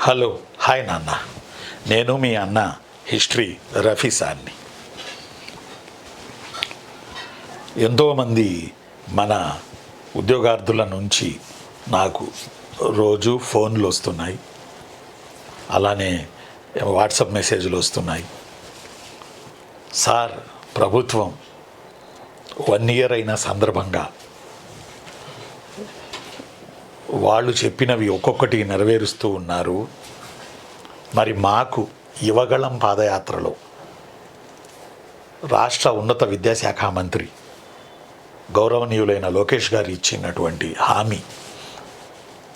Hello hi నాన్న. నేను మీ అన్న హిస్టరీ రఫీ సార్ని. ఎంతోమంది మన ఉద్యోగార్థుల నుంచి నాకు రోజు ఫోన్లు వస్తున్నాయి. అలానే వాట్సాప్ మెసేజ్లు వస్తున్నాయి. సార్ ప్రభుత్వం వన్ ఇయర్ అయిన సందర్భంగా వాళ్ళు చెప్పినవి ఒక్కొక్కటి నెరవేరుస్తూ ఉన్నారు. మరి మాకు యువగళం పాదయాత్రలో రాష్ట్ర ఉన్నత విద్యాశాఖ మంత్రి గౌరవనీయులైన లోకేష్ గారు ఇచ్చినటువంటి హామీ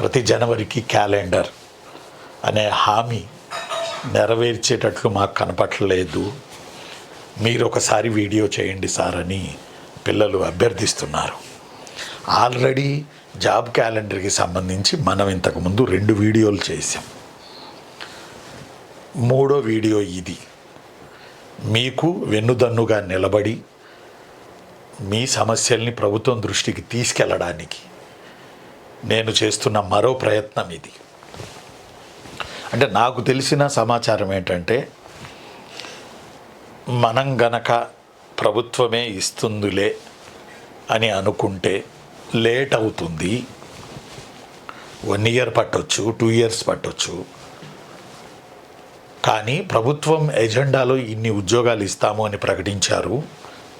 ప్రతి జనవరికి క్యాలెండర్ అనే హామీ నెరవేర్చేటట్లు మాకు కనపట్లేదు మీరు ఒకసారి వీడియో చేయండి సార్ అని పిల్లలు అభ్యర్థిస్తున్నారు. ఆల్రెడీ జాబ్ క్యాలెండర్కి సంబంధించి మనం ఇంతకుముందు రెండు వీడియోలు చేసాం మూడో వీడియో ఇది. మీకు వెన్నుదన్నుగా నిలబడి మీ సమస్యల్ని ప్రభుత్వం దృష్టికి తీసుకెళ్ళడానికి నేను చేస్తున్న మరో ప్రయత్నం ఇది. అంటే నాకు తెలిసిన సమాచారం ఏంటంటే మనం గనక ప్రభుత్వమే ఇస్తుందిలే అని అనుకుంటే లేట్ అవుతుంది. వన్ ఇయర్ పట్టొచ్చు టూ ఇయర్స్ పట్టొచ్చు. కానీ ప్రభుత్వం ఎజెండాలో ఇన్ని ఉద్యోగాలు ఇస్తాము అని ప్రకటించారు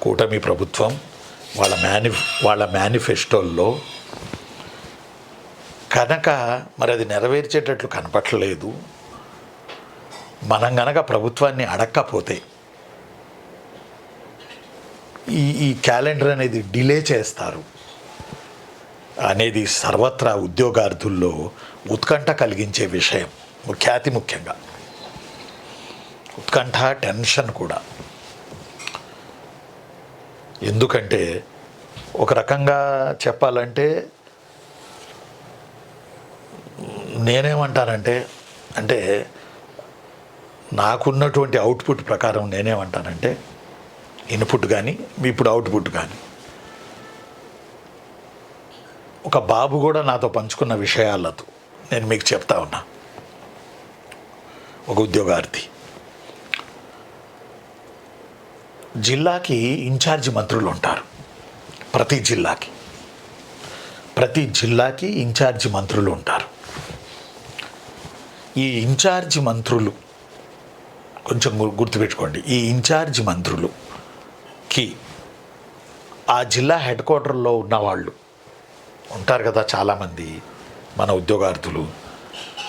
కూటమి ప్రభుత్వం వాళ్ళ మేని వాళ్ళ మేనిఫెస్టోల్లో. కనుక మరి అది నెరవేర్చేటట్లు కనపట్లేదు మనం గనక ప్రభుత్వాన్ని అడక్కపోతే ఈ ఈ క్యాలెండర్ అనేది డిలే చేస్తారు. అనేది సర్వత్రా ఉద్యోగార్థుల్లో ఉత్కంఠ కలిగించే విషయం. ఖ్యాతి ముఖ్యంగా. ఉత్కంఠ టెన్షన్ కూడా. ఎందుకంటే ఒక రకంగా చెప్పాలంటే నేనేమంటానంటే అంటే నాకున్నటువంటి అవుట్పుట్ ప్రకారం నేనేమంటానంటే ఇన్పుట్ కానీ ఇప్పుడు అవుట్పుట్ కానీ ఒక బాబు కూడా నాతో పంచుకున్న విషయాలతో నేను మీకు చెప్తా ఉన్నా. ఒక ఉద్యోగార్థి. జిల్లాకి ఇన్ఛార్జి మంత్రులు ఉంటారు. ప్రతి జిల్లాకి. ప్రతి జిల్లాకి ఇన్ఛార్జి మంత్రులు ఉంటారు. ఈ ఇన్ఛార్జి మంత్రులు కొంచెం గుర్తుపెట్టుకోండి. ఈ ఇన్ఛార్జి మంత్రులుకి ఆ జిల్లా హెడ్ క్వార్టర్లో ఉన్నవాళ్ళు ఉంటారు కదా చాలామంది మన ఉద్యోగార్థులు.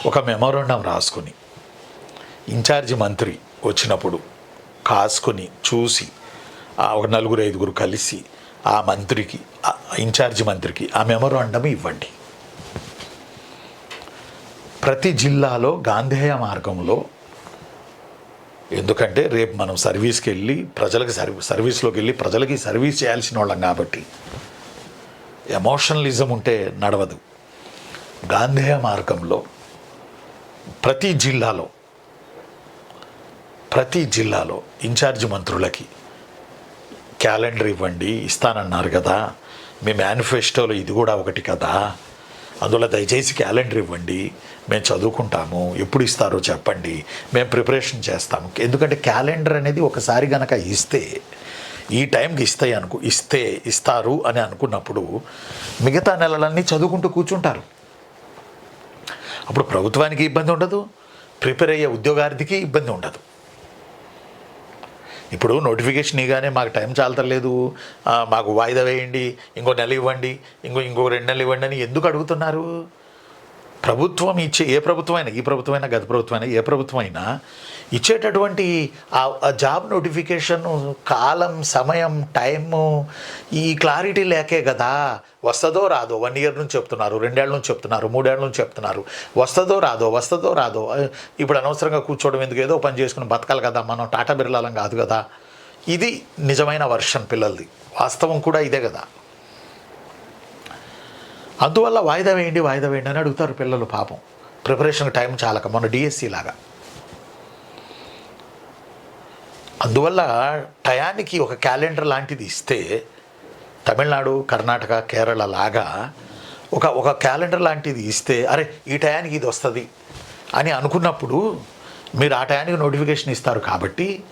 ఒక మెమోరండం రాసుకొని ఇన్ఛార్జి మంత్రి వచ్చినప్పుడు కాసుకొని చూసి ఆ ఒక నలుగురు ఐదుగురు కలిసి ఆ మంత్రికి ఆ ఇన్ఛార్జి మంత్రికి ఆ మెమోరాండం ఇవ్వండి. ప్రతి జిల్లాలో గాంధేయ మార్గంలో ఎందుకంటే రేపు మనం సర్వీస్కి వెళ్ళి ప్రజలకు సర్వీ సర్వీస్లోకి వెళ్ళి ప్రజలకి సర్వీస్ చేయాల్సిన వాళ్ళం కాబట్టి ఎమోషనలిజం ఉంటే నడవదు. గాంధేయ మార్గంలో ప్రతి జిల్లాలో ప్రతి జిల్లాలో ఇన్ఛార్జ్ మంత్రులకి క్యాలెండర్ ఇవ్వండి ఇస్తానన్నారు కదా. మీ మేనిఫెస్టోలో ఇది కూడా ఒకటి కదా. అందువల్ల దయచేసి క్యాలెండర్ ఇవ్వండి. మేము చదువుకుంటాము. ఎప్పుడు ఇస్తారో చెప్పండి. మేము ప్రిపరేషన్ చేస్తాము. ఎందుకంటే క్యాలెండర్ అనేది ఒకసారి గనక ఇస్తే ఈ టైంకి ఇస్తాయి అనుకు ఇస్తే ఇస్తారు అని అనుకున్నప్పుడు మిగతా నెలలన్నీ చదువుకుంటూ కూర్చుంటారు. అప్పుడు ప్రభుత్వానికి ఇబ్బంది ఉండదు ప్రిపేర్ అయ్యే ఉద్యోగార్థికి ఇబ్బంది ఉండదు. ఇప్పుడు నోటిఫికేషన్ ఇగానే మాకు టైం చాలతలేదు మాకు వాయిదా వేయండి ఇంకో నెల ఇవ్వండి ఇంకో ఇంకో రెండు నెలలు ఇవ్వండి అని ఎందుకు అడుగుతున్నారు? ప్రభుత్వం ఇచ్చే ఏ ప్రభుత్వమైనా ఈ ప్రభుత్వమైనా గత ప్రభుత్వమైనా ఏ ప్రభుత్వమైనా ఇచ్చేటటువంటి ఆ ఆ జాబ్ నోటిఫికేషన్ కాలం సమయం టైము ఈ క్లారిటీ లేకే కదా. వస్తుందో రాదో వన్ ఇయర్ నుంచి చెప్తున్నారు రెండేళ్ళ నుంచి చెప్తున్నారు మూడేళ్ళ నుంచి చెప్తున్నారు. వస్తుందో రాదో వస్తుందో రాదో ఇప్పుడు అనవసరంగా కూర్చోవడం ఎందుకు? ఏదో పని చేసుకుని బతకాలి కదా మనం టాటా బిర్లాలం కాదు కదా. ఇది నిజమైన వర్షన్ పిల్లలది. వాస్తవం కూడా ఇదే కదా. అందువల్ల వాయిదా వేయండి వాయిదా వేయండి అని అడుగుతారు పిల్లలు పాపం. ప్రిపరేషన్ టైం చాలక మొన్న డిఎస్సి లాగా. అందువల్ల టయానికి ఒక క్యాలెండర్ లాంటిది ఇస్తే తమిళనాడు కర్ణాటక కేరళ లాగా ఒక ఒక క్యాలెండర్ లాంటిది ఇస్తే అరే ఈ టయానికి ఇది వస్తుంది అని అనుకున్నప్పుడు మీరు ఆ టయానికి నోటిఫికేషన్ ఇస్తారు కాబట్టి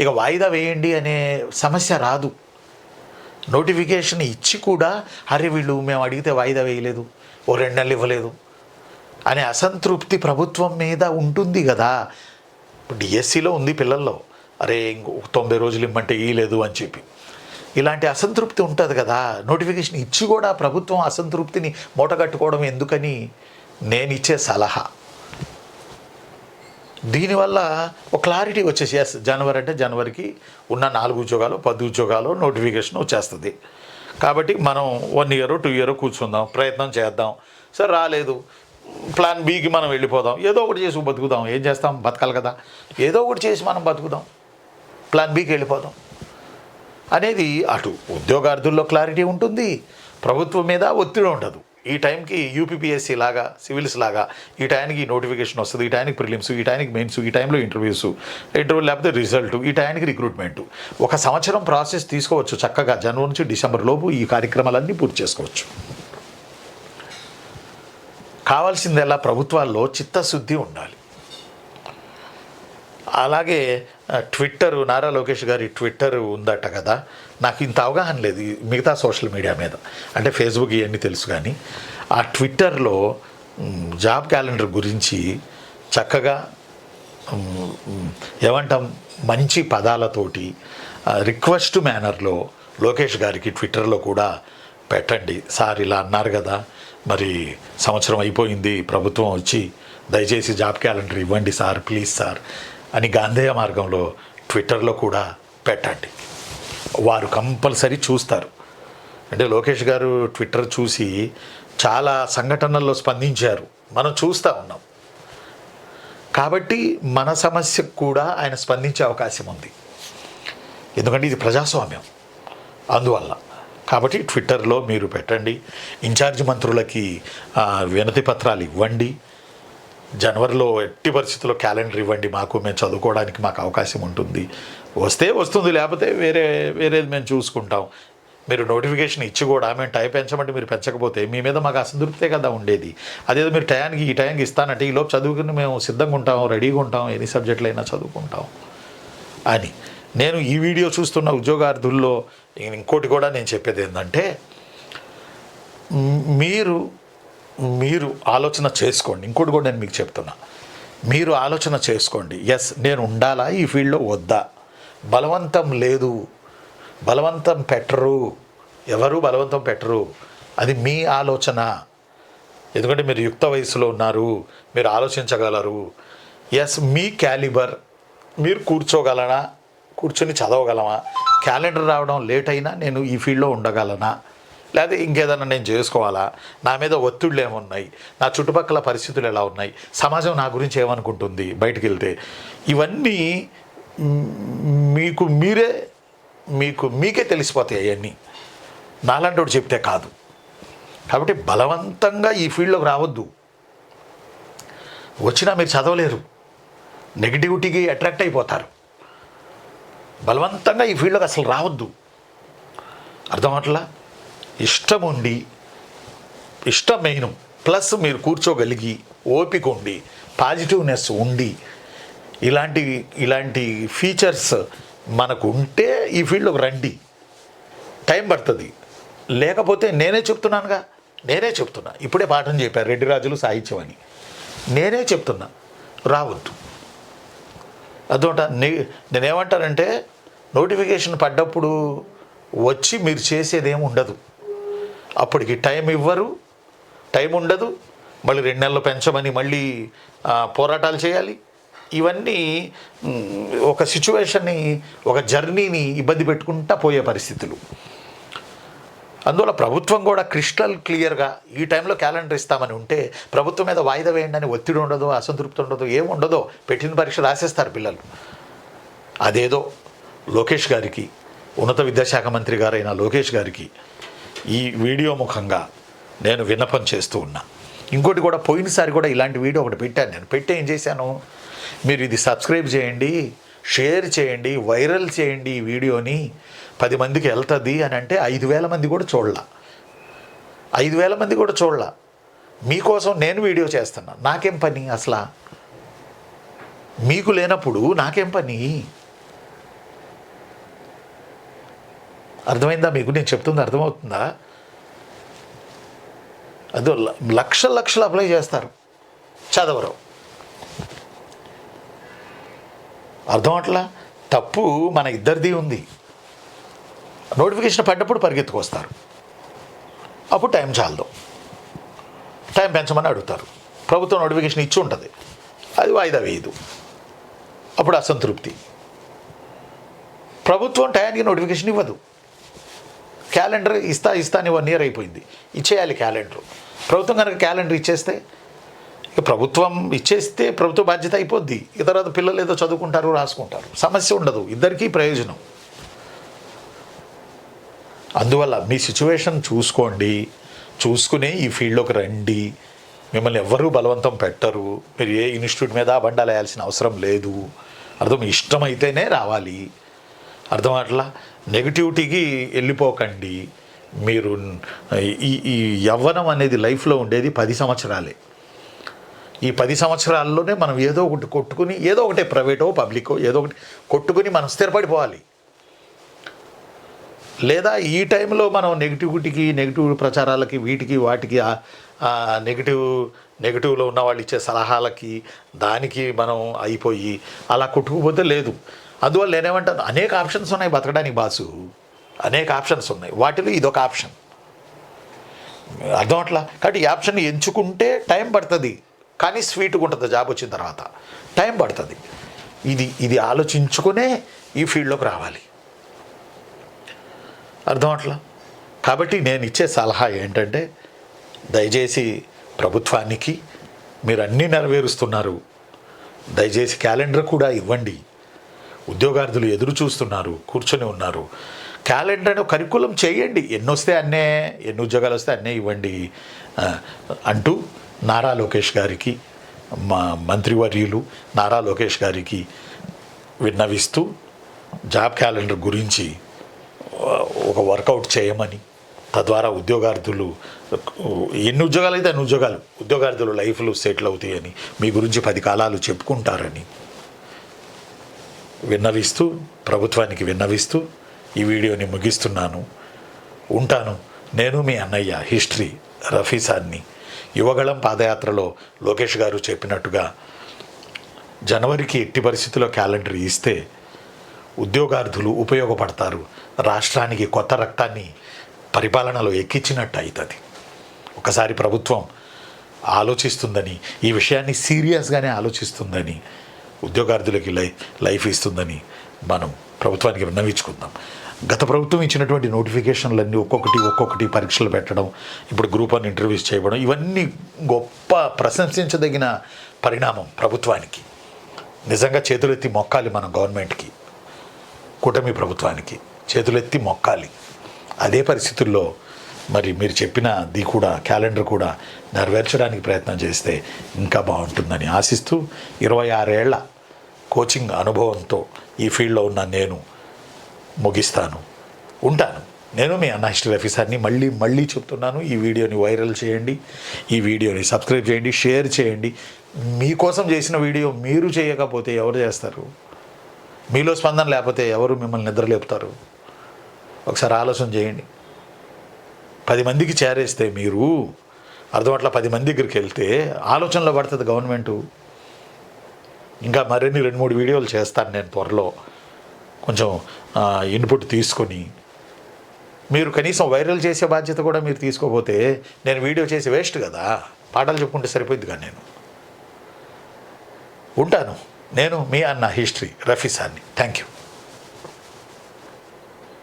ఇక వాయిదా వేయండి అనే సమస్య రాదు. నోటిఫికేషన్ ఇచ్చి కూడా అరే వీళ్ళు మేము అడిగితే వాయిదా వేయలేదు ఓ రెండు నెలలు ఇవ్వలేదు అనే అసంతృప్తి ప్రభుత్వం మీద ఉంటుంది కదా. ఇప్పుడు డిఎస్సిలో ఉంది పిల్లల్లో. అరే ఇంకో తొంభై రోజులు ఇమ్మంటే ఇయ్యలేదు అని చెప్పి. ఇలాంటి అసంతృప్తి ఉంటుంది కదా. నోటిఫికేషన్ ఇచ్చి కూడా ప్రభుత్వం అసంతృప్తిని మూటగట్టుకోవడం ఎందుకని నేను ఇచ్చే సలహా. దీనివల్ల ఒక క్లారిటీ వచ్చేసి ఎస్ జనవరి అంటే జనవరికి ఉన్న నాలుగు ఉద్యోగాలు పది ఉద్యోగాలు నోటిఫికేషన్ వచ్చేస్తుంది. కాబట్టి మనం వన్ ఇయర్ టూ ఇయర్ కూర్చుందాం ప్రయత్నం చేద్దాం. సరే రాలేదు. ప్లాన్ బీకి మనం వెళ్ళిపోదాం. ఏదో ఒకటి చేసి బతుకుదాం. ఏం చేస్తాం? బతకాలి కదా. ఏదో ఒకటి చేసి మనం బతుకుదాం. ప్లాన్ బీకి వెళ్ళిపోదాం. అనేది అటు ఉద్యోగార్థుల్లో క్లారిటీ ఉంటుంది. ప్రభుత్వం మీద ఒత్తిడి ఉండదు. ఈ టైంకి యూపీపీఎస్సీ లాగా సివిల్స్ లాగా ఈ టైంకి నోటిఫికేషన్ వస్తుంది ఈ టైంకి ప్రిలిమ్స్ ఈ టైంకి మెయిన్స్ ఈ టైంలో ఇంటర్వ్యూస్ ఇంటర్వ్యూ లేకపోతే రిజల్ట్ ఈ టైంకి రిక్రూట్మెంట్. ఒక సంవత్సరం ప్రాసెస్ తీసుకోవచ్చు చక్కగా జనవరి నుంచి డిసెంబర్ లోపు ఈ కార్యక్రమాలన్నీ పూర్తి చేసుకోవచ్చు. కావాల్సిందల్లా ప్రభుత్వాల్లో చిత్తశుద్ధి ఉండాలి. అలాగే ట్విట్టరు ట్విట్టర్ నారా లోకేష్ గారి ట్విట్టర్ ఉందట కదా. నాకు ఇంత అవగాహన లేదు మిగతా సోషల్ మీడియా మీద. అంటే ఫేస్బుక్ ఇవన్నీ తెలుసు కానీ ఆ ట్విట్టర్లో జాబ్ క్యాలెండర్ గురించి చక్కగా ఏమంటాం మంచి పదాలతోటి రిక్వెస్ట్ మేనర్లో లోకేష్ గారికి ట్విట్టర్లో కూడా పెట్టండి. సార్ ఇలా అన్నారు కదా మరి సంవత్సరం అయిపోయింది ప్రభుత్వం వచ్చి దయచేసి జాబ్ క్యాలెండర్ ఇవ్వండి సార్ ప్లీజ్ సార్. అని గాంధేయ మార్గంలో ట్విట్టర్లో కూడా పెట్టండి. వారు కంపల్సరీ చూస్తారు. అంటే లోకేష్ గారు ట్విట్టర్ చూసి చాలా సంఘటనల్లో స్పందించారు. మనం చూస్తూ ఉన్నాం. కాబట్టి మన సమస్యకు కూడా ఆయన స్పందించే అవకాశం ఉంది. ఎందుకంటే ఇది ప్రజాస్వామ్యం. అందువల్ల. కాబట్టి ట్విట్టర్లో మీరు పెట్టండి. ఇన్ఛార్జ్ మంత్రులకి వినతి పత్రాలు ఇవ్వండి. జనవరిలో ఎట్టి పరిస్థితుల్లో క్యాలెండర్ ఇవ్వండి మాకు మేము చదువుకోవడానికి మాకు అవకాశం ఉంటుంది. వస్తే వస్తుంది లేకపోతే వేరే వేరేది మేము చూసుకుంటాం. మీరు నోటిఫికేషన్ ఇచ్చి కూడా మేము టైం పెంచమంటే మీరు పెంచకపోతే మీ మీద మాకు అసంతృప్తే కదా ఉండేది. అదేదో మీరు టయానికి ఈ టైంకి ఇస్తానంటే ఈలోపు చదువుకుని మేము సిద్ధంగా ఉంటాం రెడీగా ఉంటాం ఎన్ని సబ్జెక్టులు అయినా చదువుకుంటాం అని. నేను ఈ వీడియో చూస్తున్న ఉద్యోగార్థుల్లో ఇంకోటి కూడా నేను చెప్పేది ఏంటంటే మీరు మీరు ఆలోచన చేసుకోండి. ఇంకోటి కూడా నేను మీకు చెప్తున్నా. మీరు ఆలోచన చేసుకోండి. ఎస్ నేను ఉండాలా? ఈ ఫీల్డ్లో వద్దా? బలవంతం లేదు. బలవంతం పెట్టరు. ఎవరు బలవంతం పెట్టరు? అది మీ ఆలోచన. ఎందుకంటే మీరు యుక్త వయసులో ఉన్నారు. మీరు ఆలోచించగలరు. ఎస్ మీ క్యాలిబర్ మీరు కూర్చోగలనా? కూర్చొని చదవగలమా? క్యాలెండర్ రావడం లేట్ అయినా నేను ఈ ఫీల్డ్లో ఉండగలనా? లేదా ఇంకేదైనా నేను చేసుకోవాలా? నా మీద ఒత్తిళ్ళు ఏమున్నాయి? నా చుట్టుపక్కల పరిస్థితులు ఎలా ఉన్నాయి? సమాజం నా గురించి ఏమనుకుంటుంది బయటికి వెళ్తే ఇవన్నీ మీకు మీరే మీకు మీకే తెలిసిపోతాయి అవన్నీ. నాలాంటి చెప్తే కాదు. కాబట్టి బలవంతంగా ఈ ఫీల్డ్లోకి రావద్దు. వచ్చినా మీరు చదవలేరు. నెగిటివిటీకి అట్రాక్ట్ అయిపోతారు. బలవంతంగా ఈ ఫీల్డ్లోకి అసలు రావద్దు. అర్థం అర్థమవట్లా ఇష్టం ఉండి ఇష్టమైన ప్లస్ మీరు కూర్చోగలిగి ఓపిక ఉండి పాజిటివ్నెస్ ఉండి ఇలాంటి ఇలాంటి ఫీచర్స్ మనకు ఉంటే ఈ ఫీల్డ్లోకి రండి. టైం పడుతుంది. లేకపోతే నేనే చెప్తున్నానుగా? నేనే చెప్తున్నా. ఇప్పుడే పాఠం చెప్పారు రెడ్డి రాజులు సాహిత్యం అని. నేనే చెప్తున్నా. రావద్దు. అదొకట నే నేనేమంటానంటే నోటిఫికేషన్ పడ్డప్పుడు వచ్చి మీరు చేసేదేమి ఉండదు. అప్పటికి టైం ఇవ్వరు టైం ఉండదు. మళ్ళీ రెండు నెలలు పెంచమని మళ్ళీ పోరాటాలు చేయాలి. ఇవన్నీ ఒక సిచ్యువేషన్ని ఒక జర్నీని ఇబ్బంది పెట్టుకుంటా పోయే పరిస్థితులు. అందువల్ల ప్రభుత్వం కూడా క్రిస్టల్ క్లియర్గా ఈ టైంలో క్యాలెండర్ ఇస్తామని ఉంటే ప్రభుత్వం మీద వాయిదా వేయండి అని ఒత్తిడి ఉండదు అసంతృప్తి ఉండదు ఏముండదో పెట్టిన పరీక్ష రాసేస్తారు పిల్లలు. అదేదో లోకేష్ గారికి ఉన్నత విద్యాశాఖ మంత్రి గారైన లోకేష్ గారికి ఈ వీడియో ముఖంగా నేను విన్నపం చేస్తూ ఉన్నా. ఇంకోటి కూడా పోయినసారి కూడా ఇలాంటి వీడియో ఒకటి పెట్టాను నేను. పెట్టి ఏం చేశాను? మీరు ఇది సబ్స్క్రైబ్ చేయండి షేర్ చేయండి వైరల్ చేయండి ఈ వీడియోని. పది మందికి వెళ్తుంది అని అంటే ఐదు వేల మంది కూడా చూడలా. ఐదు వేల మంది కూడా చూడలా. మీకోసం నేను వీడియో చేస్తున్నా. నాకేం పని అసలు? మీకు లేనప్పుడు నాకేం పని? అర్థమైందా? మీకు నేను చెప్తుంది అర్థమవుతుందా? అదో ల- లక్షల లక్షలు అప్లై చేస్తారు చదవరు. అర్థం అట్లా? తప్పు మన ఇద్దరిది ఉంది. నోటిఫికేషన్ పడ్డప్పుడు పరిగెత్తుకొస్తారు. అప్పుడు టైం చాలదు. టైం పెంచమని అడుగుతారు. ప్రభుత్వం నోటిఫికేషన్ ఇచ్చి ఉంటుంది. అది వాయిదా వేయదు. అప్పుడు అసంతృప్తి. ప్రభుత్వం టయానికి నోటిఫికేషన్ ఇవ్వదు. క్యాలెండర్ ఇస్తా ఇస్తా అని వన్ ఇయర్ అయిపోయింది. ఇచ్చేయాలి క్యాలెండర్. ప్రభుత్వం కనుక క్యాలెండర్ ఇచ్చేస్తే ఇక ప్రభుత్వం ఇచ్చేస్తే ప్రభుత్వ బాధ్యత అయిపోద్ది. ఇక తర్వాత పిల్లలు ఏదో చదువుకుంటారు రాసుకుంటారు. సమస్య ఉండదు. ఇద్దరికీ ప్రయోజనం. అందువల్ల మీ సిచ్యువేషన్ చూసుకోండి. చూసుకునే ఈ ఫీల్డ్లోకి రండి. మిమ్మల్ని ఎవ్వరూ బలవంతం పెట్టరు. మీరు ఏ ఇన్స్టిట్యూట్ మీద బండాలు వేయాల్సిన అవసరం లేదు. అర్థం ఇష్టమైతేనే రావాలి. అర్థం అట్లా? నెగిటివిటీకి వెళ్ళిపోకండి. మీరు ఈ ఈ యవ్వనం అనేది లైఫ్లో ఉండేది పది సంవత్సరాలే. ఈ పది సంవత్సరాల్లోనే మనం ఏదో ఒకటి కొట్టుకుని ఏదో ఒకటి ప్రైవేటో పబ్లికో ఏదో ఒకటి కొట్టుకుని మనం స్థిరపడిపోవాలి. లేదా ఈ టైంలో మనం నెగిటివిటీకి నెగిటివ్ ప్రచారాలకి వీటికి వాటికి నెగిటివ్ నెగిటివ్లో ఉన్న వాళ్ళు ఇచ్చే సలహాలకి దానికి మనం అయిపోయి అలా కొట్టుకుపోతే లేదు. అందువల్ల నేనేమంటాను అనేక ఆప్షన్స్ ఉన్నాయి బతకడానికి బాసు. అనేక ఆప్షన్స్ ఉన్నాయి. వాటిలో ఇదొక ఆప్షన్. అర్థం అట్లా కాబట్టి ఈ ఆప్షన్ ఎంచుకుంటే టైం పడుతుంది. కానీ స్వీట్గా ఉంటుంది జాబ్ వచ్చిన తర్వాత. టైం పడుతుంది. ఇది ఇది ఆలోచించుకునే ఈ ఫీల్డ్లోకి రావాలి. అర్థం అట్లా కాబట్టి నేను ఇచ్చే సలహా ఏంటంటే దయచేసి ప్రభుత్వానికి మీరు అన్నీ నెరవేరుస్తున్నారు. దయచేసి క్యాలెండర్ కూడా ఇవ్వండి. ఉద్యోగార్థులు ఎదురు చూస్తున్నారు కూర్చొని ఉన్నారు. క్యాలెండర్ కరికులం చేయండి. ఎన్ని వస్తే అన్నే ఎన్ని ఉద్యోగాలు వస్తే అన్నే ఇవ్వండి అంటూ నారా లోకేష్ గారికి మా మంత్రివర్యులు నారా లోకేష్ గారికి విన్నవిస్తూ జాబ్ క్యాలెండర్ గురించి ఒక వర్కౌట్ చేయమని తద్వారా ఉద్యోగార్థులు ఎన్ని ఉద్యోగాలు అయితే అన్ని ఉద్యోగాలు ఉద్యోగార్థులు లైఫ్లు సెటిల్ అవుతాయని మీ గురించి పది కాలాలు చెప్పుకుంటారని విన్నవిస్తూ ప్రభుత్వానికి విన్నవిస్తూ ఈ వీడియోని ముగిస్తున్నాను. ఉంటాను. నేను మీ అన్నయ్య హిస్టరీ రఫీసాన్ని. యువగళం పాదయాత్రలో లోకేష్ గారు చెప్పినట్టుగా జనవరికి ఎట్టి పరిస్థితుల్లో క్యాలెండర్ ఇస్తే ఉద్యోగార్థులు ఉపయోగపడతారు. రాష్ట్రానికి కొత్త రక్తాన్ని పరిపాలనలో ఎక్కించినట్టు అవుతుంది ఒకసారి ప్రభుత్వం ఆలోచిస్తుందని ఈ విషయాన్ని సీరియస్గానే ఆలోచిస్తుందని ఉద్యోగార్థులకి లై లైఫ్ ఇస్తుందని మనం ప్రభుత్వానికి విన్నవించుకుందాం. గత ప్రభుత్వం ఇచ్చినటువంటి నోటిఫికేషన్లన్నీ ఒక్కొక్కటి ఒక్కొక్కటి పరీక్షలు పెట్టడం ఇప్పుడు గ్రూప్ వన్ ఇంటర్వ్యూస్ చేయడం ఇవన్నీ గొప్ప ప్రశంసించదగిన పరిణామం ప్రభుత్వానికి. నిజంగా చేతులెత్తి మొక్కాలి మన గవర్నమెంట్కి కూటమి ప్రభుత్వానికి. చేతులెత్తి మొక్కాలి. అదే పరిస్థితుల్లో మరి మీరు చెప్పినది కూడా క్యాలెండర్ కూడా నెరవేర్చడానికి ప్రయత్నం చేస్తే ఇంకా బాగుంటుందని ఆశిస్తూ ఇరవై ఆరేళ్ళ కోచింగ్ అనుభవంతో ఈ ఫీల్డ్లో ఉన్న నేను ముగిస్తాను. ఉంటాను. నేను మీ అన్న హిస్టరీ రఫీసార్ని మళ్ళీ మళ్ళీ చెప్తున్నాను. ఈ వీడియోని వైరల్ చేయండి. ఈ వీడియోని సబ్స్క్రైబ్ చేయండి షేర్ చేయండి. మీకోసం చేసిన వీడియో మీరు చేయకపోతే ఎవరు చేస్తారు? మీలో స్పందన లేకపోతే ఎవరు మిమ్మల్ని నిద్రలేపుతారు? ఒకసారి ఆలోచన చేయండి. పది మందికి చేరేస్తే మీరు అర్థం అట్లా పది మంది దగ్గరికి వెళ్తే ఆలోచనలో పడుతుంది గవర్నమెంటు. ఇంకా మరిన్ని రెండు మూడు వీడియోలు చేస్తాను నేను త్వరలో. కొంచెం ఇన్పుట్ తీసుకొని. మీరు కనీసం వైరల్ చేసే బాధ్యత కూడా మీరు తీసుకోపోతే నేను వీడియో చేసి వేస్ట్ కదా. పాటలు చెప్పుకుంటే సరిపోద్దిగా నేను. ఉంటాను. నేను మీ అన్న హిస్టరీ రఫీసాన్ని. Thank you